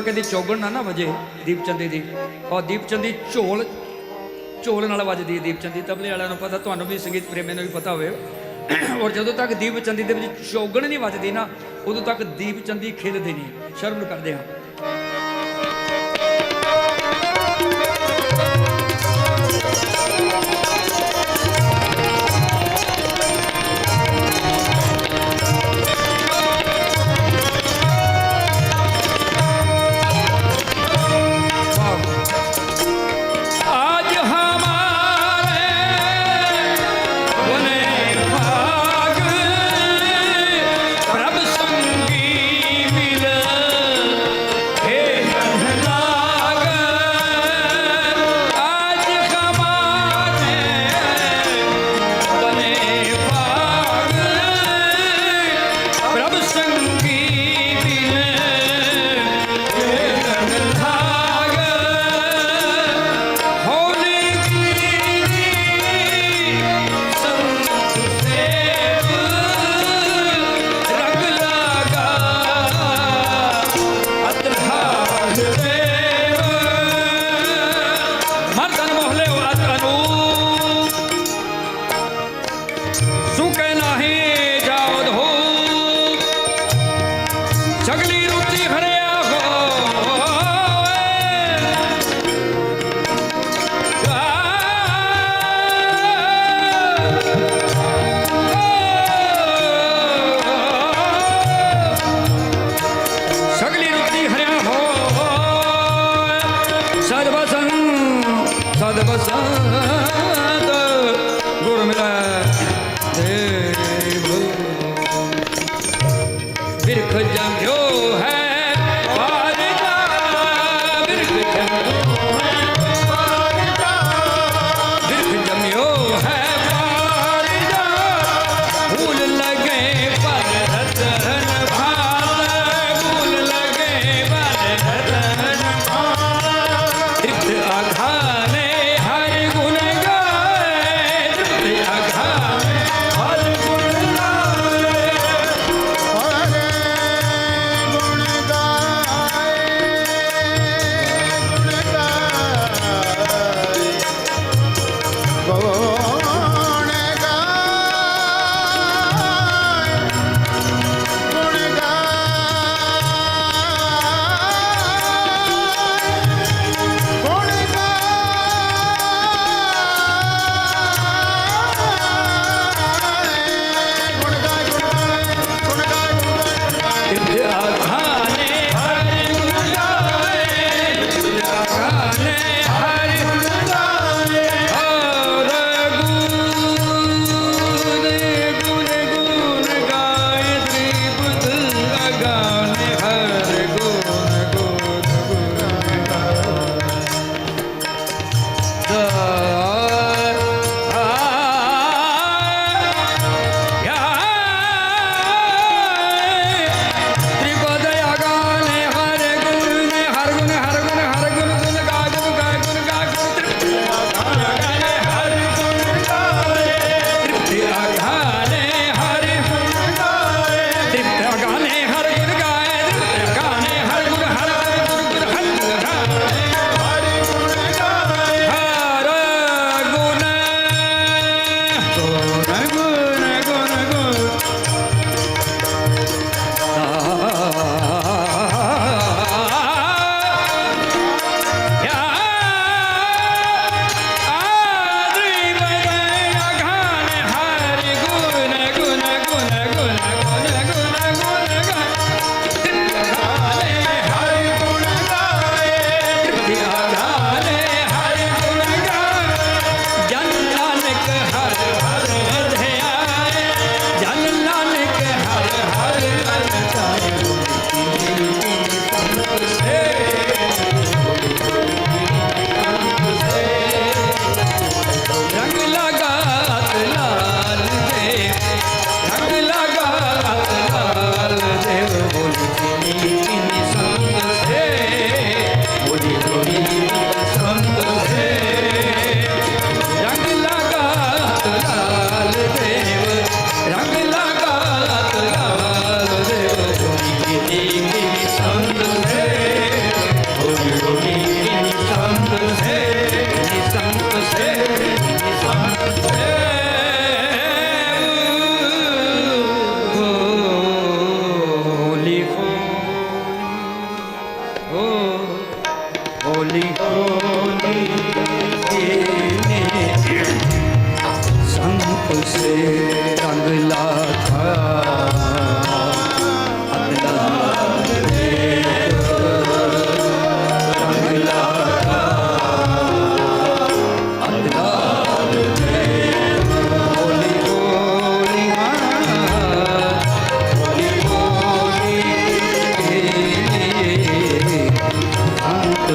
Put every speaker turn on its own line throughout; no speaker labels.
ਤੱਕ ਇਹਦੀ ਚੌਗਣ ਨਾ ਨਾ ਵਜੇ ਦੀਪਚੰਦੀ ਦੀ। ਔਰ ਦੀਪਚੰਦੀ ਝੋਲ ਝੋਲ ਨਾਲ ਵੱਜਦੀ ਹੈ ਦੀਪਚੰਦੀ। ਤਬਲੇ ਵਾਲਿਆਂ ਨੂੰ ਪਤਾ, ਤੁਹਾਨੂੰ ਵੀ ਸੰਗੀਤ ਪ੍ਰੇਮੀਆਂ ਨੂੰ ਵੀ ਪਤਾ ਹੋਵੇ। ਔਰ ਜਦੋਂ ਤੱਕ ਦੀਪਚੰਦੀ ਦੇ ਵਿੱਚ ਚੌਗਣ ਨਹੀਂ ਵੱਜਦੀ ਨਾ, ਉਦੋਂ ਤੱਕ ਦੀਪਚੰਦੀ ਖਿਲਦੀ ਨਹੀਂ। ਸ਼ਰਮ ਕਰਦੇ ਹਾਂ।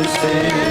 teu.